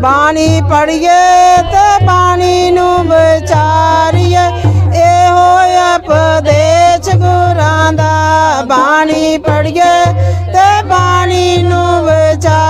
ਬਾਣੀ ਪੜੀਏ ਤੇ ਬਾਣੀ ਨੂੰ ਵਿਚਾਰੀਏ। ਇਹੋ ਉਪਦੇਸ਼ ਗੁਰਾਂ ਦਾ। ਬਾਣੀ ਪੜੀਏ ਤੇ ਬਾਣੀ ਨੂੰ ਵਿਚਾਰੀਏ।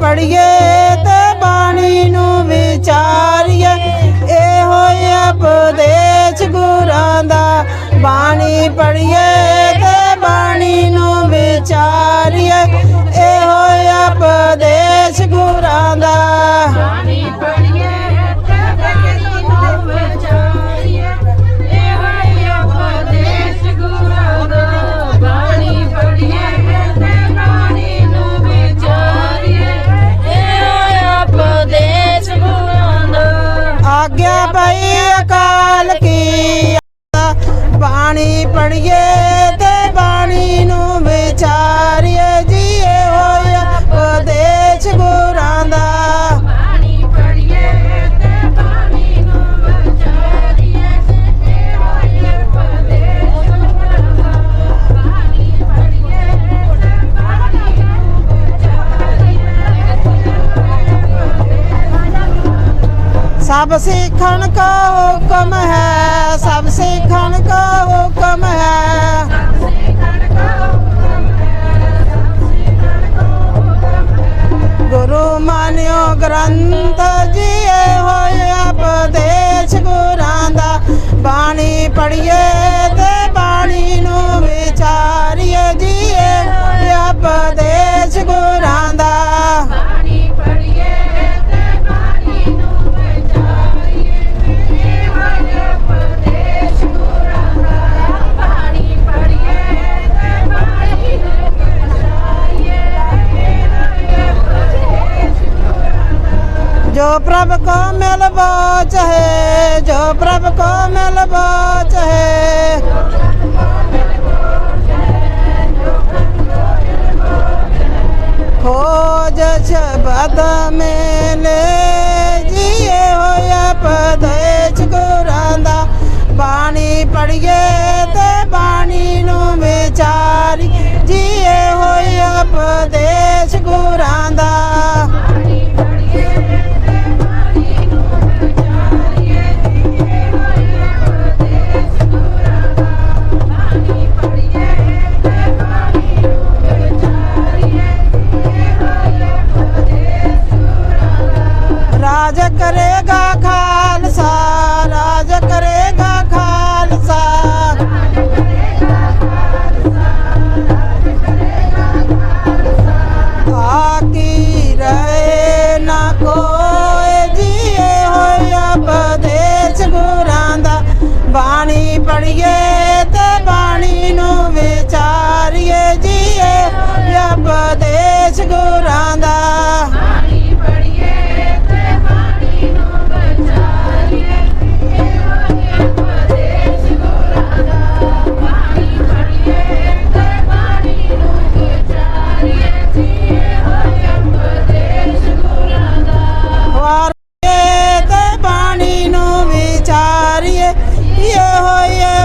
ਪੜੀਏ ਤੇ ਬਾਣੀ ਨੂੰ ਵਿਚਾਰੀਏ। ਇਹੋ ਉਪਦੇਸ਼ ਗੁਰਾਂ ਦਾ। ਬਾਣੀ ਪੜੀਏ ਤੇ ਬਾਣੀ ਨੂੰ ਵਿਚਾਰੀਏ। ਇਹੋ ਸਭ ਸਿੱਖਣ ਕਾ ਹੁਕਮ ਹੈ, ਸਭ ਸਿੱਖਣ ਕਾ ਹੁਕਮ ਹੈ। ਗੁਰੂ ਮਾਨਿਓ ਗ੍ਰੰਥ ਜੀਏ ਹੋਇਆ ਉਪਦੇਸ਼ ਗੁਰਾਂ ਦਾ ਬਾਣੀ ਪੜੀਏ ਜੋ ਪ੍ਰਭ ਕੋ ਮਿਲ ਬਾਚ ਹੈ ਜੋ ਪ੍ਰਭ ਕੋ ਮਿਲ ਬਾਚ ਹੈ ਖੋਜ ਸ਼ਬਦ ਮੇਲੇ, ਜੀਏ ਹੋਇਆ ਪਦੇਚ ਗੁਰਾਂ ਦਾ। ਬਾਣੀ ਪੜੀਏ ਤੇ ਬਾਣੀ ਨੂੰ ਵਿਚਾਰੀ, ਜੀਏ ਹੋਏ ਪਦੇਸ਼ ਗੁਰਾਂ ਪਦੇਸ਼ ਗੁਰਾਂ ਦਾ। ਬਾਣੀ ਪੜੀਏ ਤੇ ਬਾਣੀ ਨੂੰ ਵਿਚਾਰੀਏ ਇਹ ਉਪਦੇਸ਼ ਗੁਰਾਂ ਦਾ। ਬਾਣੀ ਪੜੀਏ ਤੇ ਬਾਣੀ ਨੂੰ ਵਿਚਾਰੀਏ ਇਹ ਹੋਇਆ ਉਪਦੇਸ਼ ਗੁਰਾਂ ਦਾ। ਵਾਰੀਏ ਤੇ ਬਾਣੀ ਨੂੰ ਵਿਚਾਰੀਏ। ਇਹ ਹੋਇਆ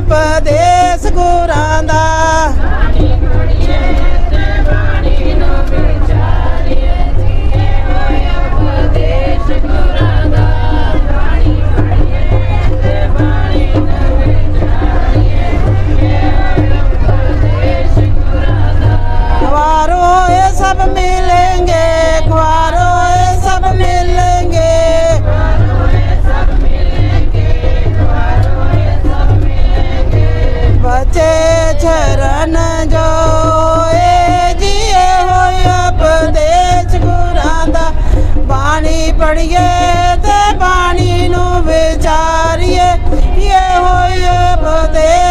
ਪੜੀਏ ਤੇ ਬਾਣੀ ਨੂੰ ਵਿਚਾਰੀਏ। ਇਹ ਹੋਏ ਉਪਦੇਸ਼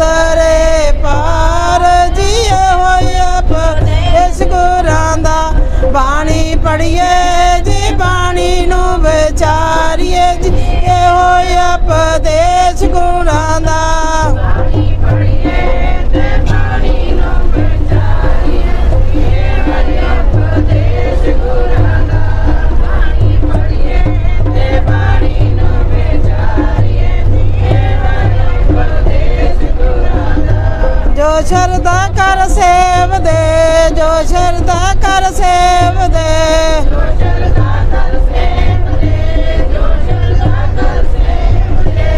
ਉਤਰੇ ਪਾਰ ਜੀਏ ਹੋਇਆ ਪਰਦੇਸ ਗੁਰਾਂ ਦਾ ਬਾਣੀ ਪੜੀਏ ਜੀ ਬਾਣੀ ਨੂੰ ਵਿਚਾਰੀਏ, ਜੀ ਹੋਇਆ ਪਰਦੇਸ ਗੁਰਾਂ ਦਾ। ਸ਼ਰਦਾ ਕਰ ਸੇਵ ਦੇ, ਜੋ ਸ਼ਰਦਾ ਕਰ ਸੇਵ ਦੇ।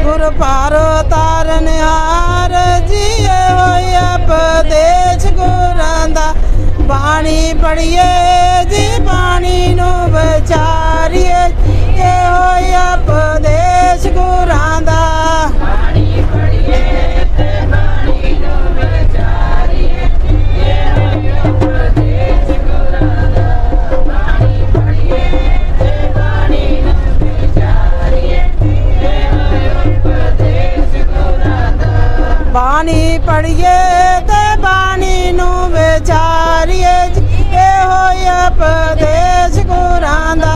ਗੁਰ ਪਾਰ ਤਾਰਨ ਹਾਰ ਜੀਏ ਹੋਇਆ ਪਦੇਸ਼ ਗੁਰਾਂ ਦਾ, ਬਾਣੀ ਪੜੀਏ ਪੜੀਏ ਤੇ ਬਾਣੀ ਨੂੰ ਵਿਚਾਰੀਏ ਇਹੋ ਹੀ ਉਪਦੇਸ਼ ਗੁਰਾਂ ਦਾ